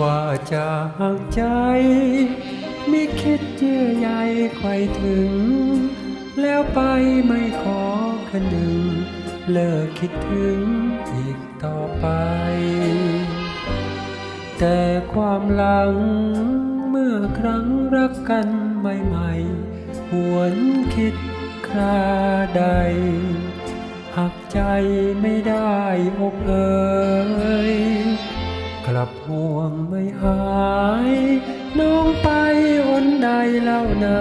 ว่าจะหักใจไม่คิดเยื่อใยใครถึง แล้วไปไม่ขอคนึงเลิกคิดถึงอีกต่อไป แต่ความหลัง เมื่อครั้งรักกันใหม่ๆหวนคิดคราใดหักใจไม่ได้อกเอ่ย กลับห่วงไม่หาย น้องไปอนใดเล่านา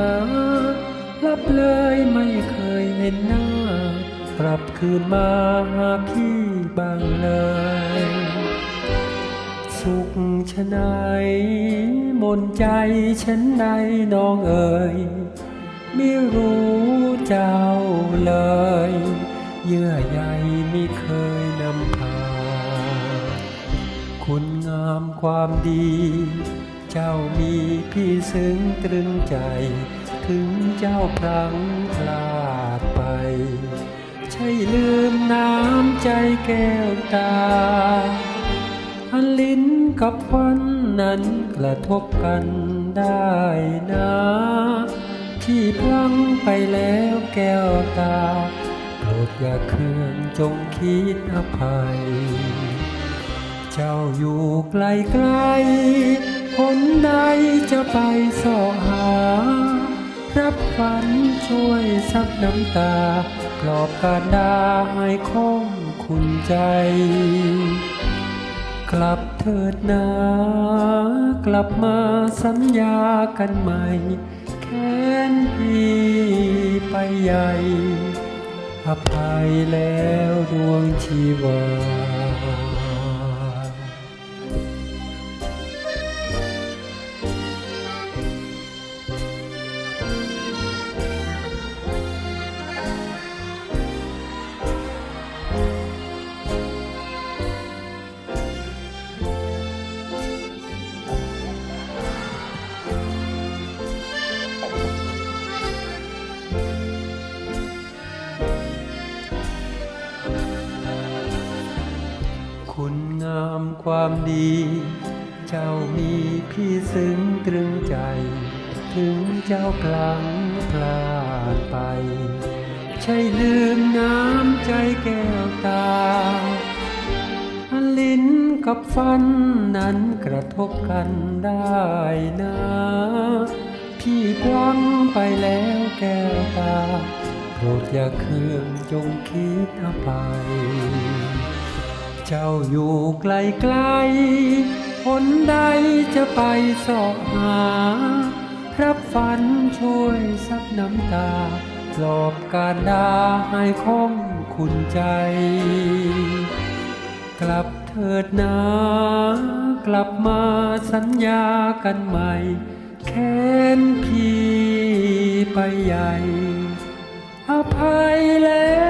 รับเลยไม่เคยเห็นหน้า กลับคืนมาหาพี่บางเลย สุขชะไหนมนใจฉันใดน้องเอ่ยไม่รู้เจ้าเลย เยื่อใยไม่เคยามความดี เจ้ามีพี่ซึ้งตรึงใจ ถึงเจ้าพลังพลาดไป ใช่ลืมน้ำใจแก้วตา อันลิ้นกับฟันนั้นกระทบกันได้นะที่พลังไปแล้วแก้วตาโปรดอย่าเคืองจงคิดอภัย เจ้าอยู่ไกลไกลคนใดจะไปสอหา รับฝันช่วยซับน้ำตา ปลอบการดาให้คงคุณใจ กลับเถิดนากลับมาสัญญากันใหม่แค้นพี่ไปใหญ่ อภัยแล้วดวงชีวา คุณงามความดี เจ้ามีพี่ซึ้งตรึงใจ ถึงเจ้าพลังพลาดไป ใช่ลืมน้ำใจแก้วตา ลิ้นกับฟันนั้นกระทบกันได้นะพี่พลังไปแล้วแก้วตา โปรดอย่าเคืองจงคิดอภัย เจ้าอยู่ไกลไกลคนใดจะไปสอบหา รับฝันช่วยซับน้ำตาปลอบการดาให้คงคุณใจ กลับเถิดนากลับมาสัญญากันใหม่แค้นพี่ไปใหญ่อภัยแล้ว